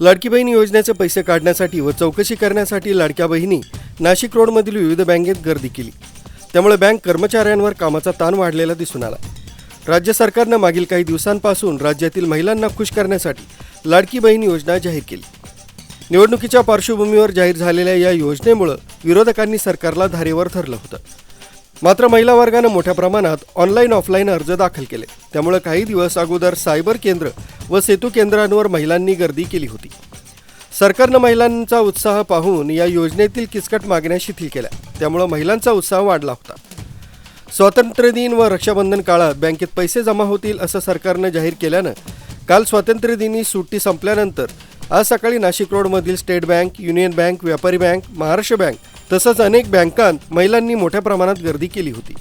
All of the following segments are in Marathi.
लाडकी बहीण योजनेचे पैसे काढण्यासाठी व चौकशी करण्यासाठी लाडक्या बहिणी नाशिक रोडमधील विविध बँकेत गर्दी केली. त्यामुळे बँक कर्मचाऱ्यांवर कामाचा ताण वाढलेला दिसून आला. राज्य सरकारनं मागील काही दिवसांपासून राज्यातील महिलांना खुश करण्यासाठी लाडकी बहीण योजना जाहीर केली. निवडणुकीच्या पार्श्वभूमीवर जाहीर झालेल्या या योजनेमुळं विरोधकांनी सरकारला धारेवर धरलं होतं. मात्र महिला वर्गानं मोठ्या प्रमाणात ऑनलाईन ऑफलाईन अर्ज दाखल केले. त्यामुळे काही दिवस अगोदर सायबर केंद्र व सेतू केंद्रांवर महिलांनी गर्दी केली होती. सरकारनं महिलांचा उत्साह पाहून या योजनेतील किचकट मागण्या शिथिल केल्या. त्यामुळं महिलांचा उत्साह वाढला होता. स्वातंत्र्यदिन व रक्षाबंधन काळात बँकेत पैसे जमा होतील असं सरकारनं जाहीर केल्यानं काल स्वातंत्र्यदिनी सुट्टी संपल्यानंतर आज सकाळी नाशिक रोडमधील स्टेट बँक युनियन बँक व्यापारी बँक महाराष्ट्र बँक तसंच अनेक बँकांत महिलांनी मोठ्या प्रमाणात गर्दी केली होती.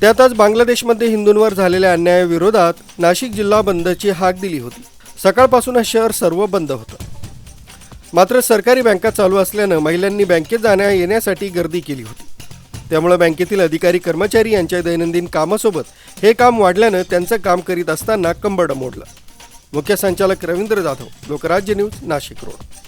त्यात आज बांगलादेशमध्ये हिंदूंवर झालेल्या अन्यायाविरोधात नाशिक जिल्हा बंदची हाक दिली होती. सकाळपासूनच शहर सर्व बंद होतं. मात्र सरकारी बँका चालू असल्यानं महिलांनी बँकेत जाण्या येण्यासाठी गर्दी केली होती. त्यामुळे बँकेतील अधिकारी कर्मचारी यांच्या दैनंदिन कामासोबत हे काम वाढल्यानं त्यांचं काम करीत असताना कंबड मोडलं. मुख्य संचालक रवींद्र जाधव लोकराज्य न्यूज नाशिक रोड.